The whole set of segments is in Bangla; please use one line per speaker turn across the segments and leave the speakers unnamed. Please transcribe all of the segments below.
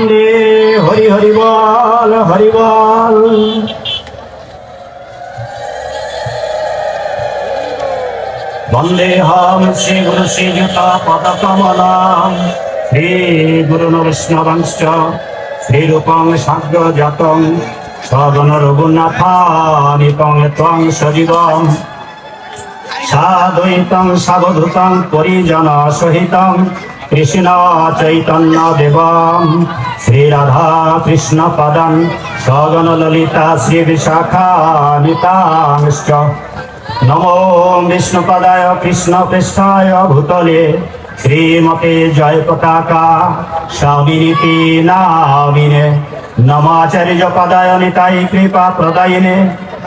বন্দে হরি হরি বল হরি বল वन्देऽहं श्रीगुरुश्रीयुतापदकमलां श्रीगुरुनवैष्णवंश्च श्रीरूपं साग्रजातं सगणरघुनाथानितं त्वं सजीवं साद्वैतं सावधूतं परिजनसहितं কৃষ্ণ চৈতন্য দেব শ্রী রাধা কৃষ্ণ পদন সগন ললিতা শ্রী বিশাখা নমো বিষ্ণু পদায় কৃষ্ণ পৃষ্ঠায় ভূতলে শ্রীমতে জয় পতাকা স্বামিনীতি নামিনে নমাচার্য পদায় নিতাই কৃপা প্রদায়িনে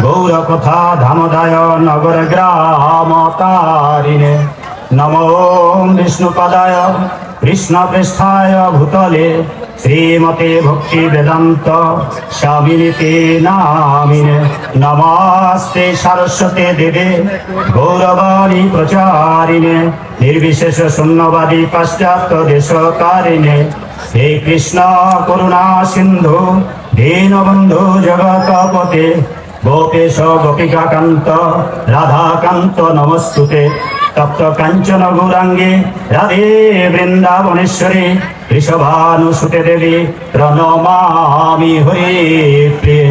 গৌর কথা ধামদায় নগর গ্রাম তারিণে নমো বিষ্ণু পদায় কৃষ্ণ পৃষ্ঠায় ভূতলে শ্রীমতে ভক্তি বেদান্ত স্বামিনীতে নামিনে নমাস্তে সরস্বতে দেবে গৌরবাণী প্রচারিণে নির্বিশেষ শূন্যবাদী পাশ্চাত্য দেশকারিণে হে কৃষ্ণ করুণা সিন্ধু দীনবন্ধু জগৎপতে গোপেশ গোপিকা কান্ত রাধাকান্ত নমস্তুতে তপ্ত কাঞ্চন গৌরাঙ্গে রাধে বৃন্দাবনেশ্বরী ঋষভানু সুটে দেবী প্রণমামি হয়ে প্রিয়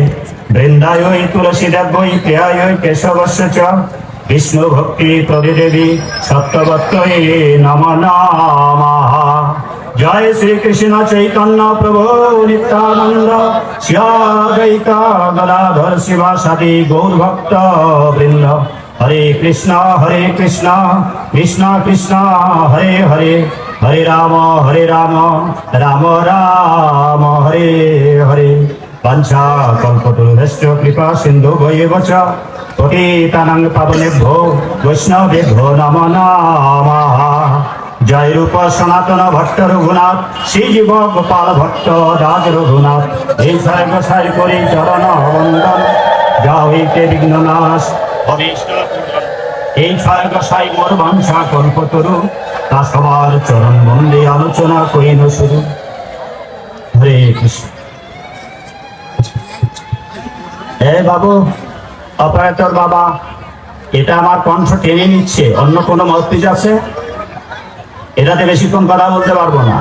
বৃন্দায় তুলসী দেবৈ প্রিয়ায় কেশবশ চ বিষ্ণু ভক্তি প্রদে দেবী সত্যবত্তয়ে নম নামাহা জয় শ্রীকৃষ্ণ চৈতন্য প্রভো নিত্যানন্দ শিয়া গলাধর শিবা সাদী গৌর ভক্ত বৃন্দ হরে কৃষ্ণ হরে কৃষ্ণ কৃষ্ণ কৃষ্ণ হরে হরে হরে রাম হরে রাম রাম রাম হরে হরে পঞ্চা কল্পতরুভ্যশ্চ কৃপা সিন্ধু ভৈব চ পতিতানং পাবনেভ্যো বৈষ্ণবেভ্যো নম নামাহ জয় রূপ সনাতন ভট্ট রঘুনাথ শ্রী জীব গোপাল ভট্ট রাজ রঘুনাথ এই সায় গোসাই করি চরণ বন্দন যা হইতে বিঘ্ননাশ এই স্বর্গসাই মোর বংশা কল্পতরু তা সবার চরণ বন্দে আলোচনা করিল শুরু হরে কৃষ্ণ
এ বাবু অপারেটর বাবা এটা আমার কণ্ঠ টেনে নিচ্ছে অন্য কোনো মস্তিজ আছে এটাতে বেশিক্ষণ কথা বলতে পারবো না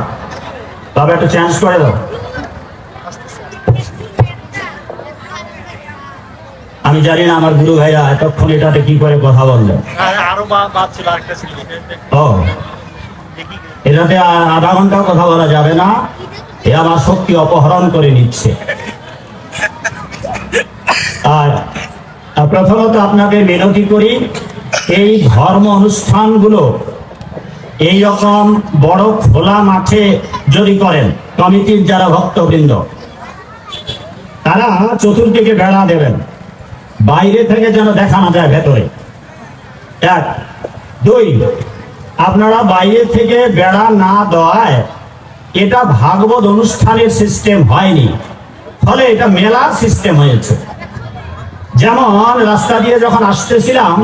তবে একটু চেঞ্জ করে দাও আমি জানি না আমার গুরু ভাইরা এতক্ষণ এটাতে কি করে কথা বললো হ্যাঁ, এটাতে আধা ঘন্টা কথা বলা যাবে না এ আমার শক্তি অপহরণ করে নিচ্ছে আর প্রথমত আপনাকে মিনতি করি এই ধর্ম অনুষ্ঠানগুলো এই রকম বড় খোলা মাঠে যদি করেন কমিটির যারা ভক্তবৃন্দ তারা চতুর্দিকে বেড়া দেবেন বাইরে থেকে যেন দেখা না যায় ভেতরে এক দুই আপনারা বাইরে থেকে বেড়া না দেওয়ায় এটা ভাগবত অনুষ্ঠানের সিস্টেম হয়নি ফলে এটা মেলার সিস্টেম হয়েছে যেমন রাস্তা দিয়ে যখন আসতেছিলাম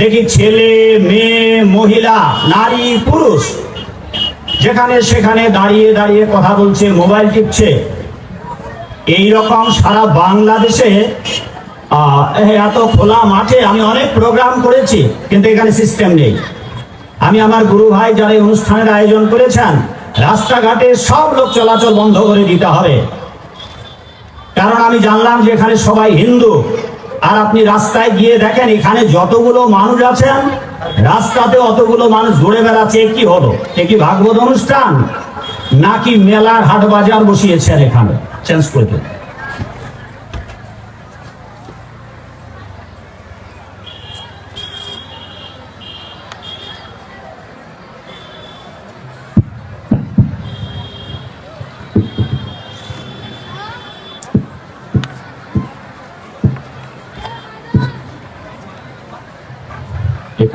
দেখি ছেলে মেয়ে মহিলা নারী পুরুষ যেখানে সেখানে দাঁড়িয়ে দাঁড়িয়ে কথা বলছে মোবাইল টিপছে এই রকম সারা বাংলাদেশে এত খোলা মাঠে আমি অনেক প্রোগ্রাম করেছি কিন্তু এখানে সিস্টেম নেই আমি আমার গুরু ভাই যারা অনুষ্ঠানের আয়োজন করেছেন রাস্তাঘাটে সব লোক চলাচল বন্ধ করে দিতে হবে কারণ আমি জানলাম যে এখানে সবাই হিন্দু আর আপনি রাস্তায় গিয়ে দেখেন এখানে যতগুলো মানুষ আছেন রাস্তাতে অতগুলো মানুষ ঘুরে বেড়াচ্ছে কি হলো এ কি ভাগবত অনুষ্ঠান নাকি মেলার হাট বাজার বসিয়েছেন এখানে চেঞ্জ করে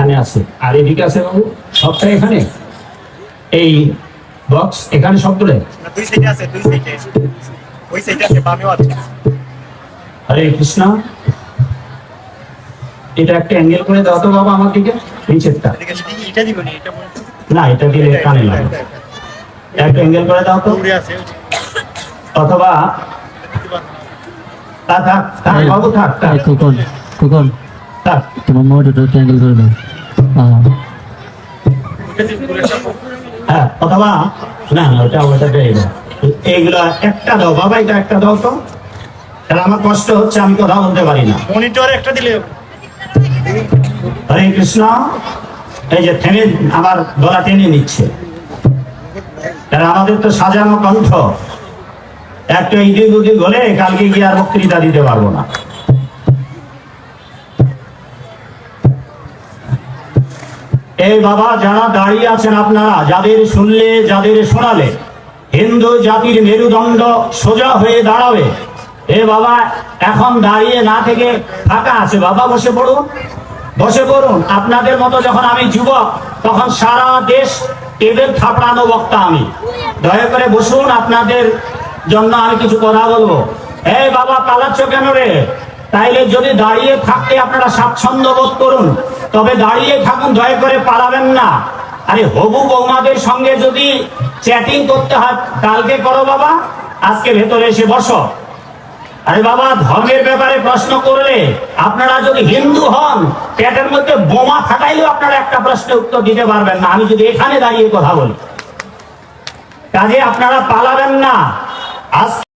এখানে আছে আর এদিকে আছে বাবু সবটা এখানে এই বক্স এখানে সব দূরে হরে কৃষ্ণ এটা একটা অ্যাঙ্গেল করে দাও তো বাবা আমার দিকে নিচেরটা না এটা দিলে কানে লাগে একটা অ্যাঙ্গেল করে দাও তো অথবা থাক থাক বাবু থাক থাক থাক তোমার মোটরটা অ্যাঙ্গেল করে দাও অথবা হ্যাঁ, না ওটা ওটা এইগুলা একটা দাও বাবা এটা একটা দাও তো কারণ আমার কষ্ট হচ্ছে আমি কথা বলতে পারি না মনিটর একটা দিলে হরে কৃষ্ণ এই যে থেমে আবার গলা টেনে নিচ্ছে তাহলে আমাদের তো সাজানো কণ্ঠ একটা ইদিক উদিক হলে কালকে গিয়ে আর বক্তৃতা দিতে পারবো না এই বাবা যারা দাঁড়িয়ে আছেন আপনারা যাদের শুনলে যাদের শোনালে হিন্দু জাতির মেরুদণ্ড সোজা হয়ে দাঁড়াবে এ বাবা এখন দাঁড়িয়ে না থেকে ফাঁকা আছে বাবা বসে পড়ুন বসে পড়ুন আপনাদের মতো যখন আমি যুবক তখন সারা দেশ এদের থাপড়ানো বক্তা আমি দয়া করে বসুন আপনাদের জন্য আমি কিছু কথা বলবো এই বাবা পালাচ্ছ কেন রে তাইলে যদি দাঁড়িয়ে থাকতে আপনারা স্বাচ্ছন্দ্য বোধ করুন তবে দাঁড়িয়ে থাকুন দয়া করে পালাবেন না আরে হবু বৌমাদের সঙ্গে যদি চ্যাটিং করতে হয় কালকে করো বাবা আজকে ভেতরে এসে বসো আরে বাবা ধর্মের ব্যাপারে প্রশ্ন করলে আপনারা যদি হিন্দু হন প্যাটের মধ্যে বোমা থাকাইলেও আপনারা একটা প্রশ্নের উত্তর দিতে পারবেন না আমি যদি এখানে দাঁড়িয়ে কথা বলি কাজে আপনারা পালাবেন না আজ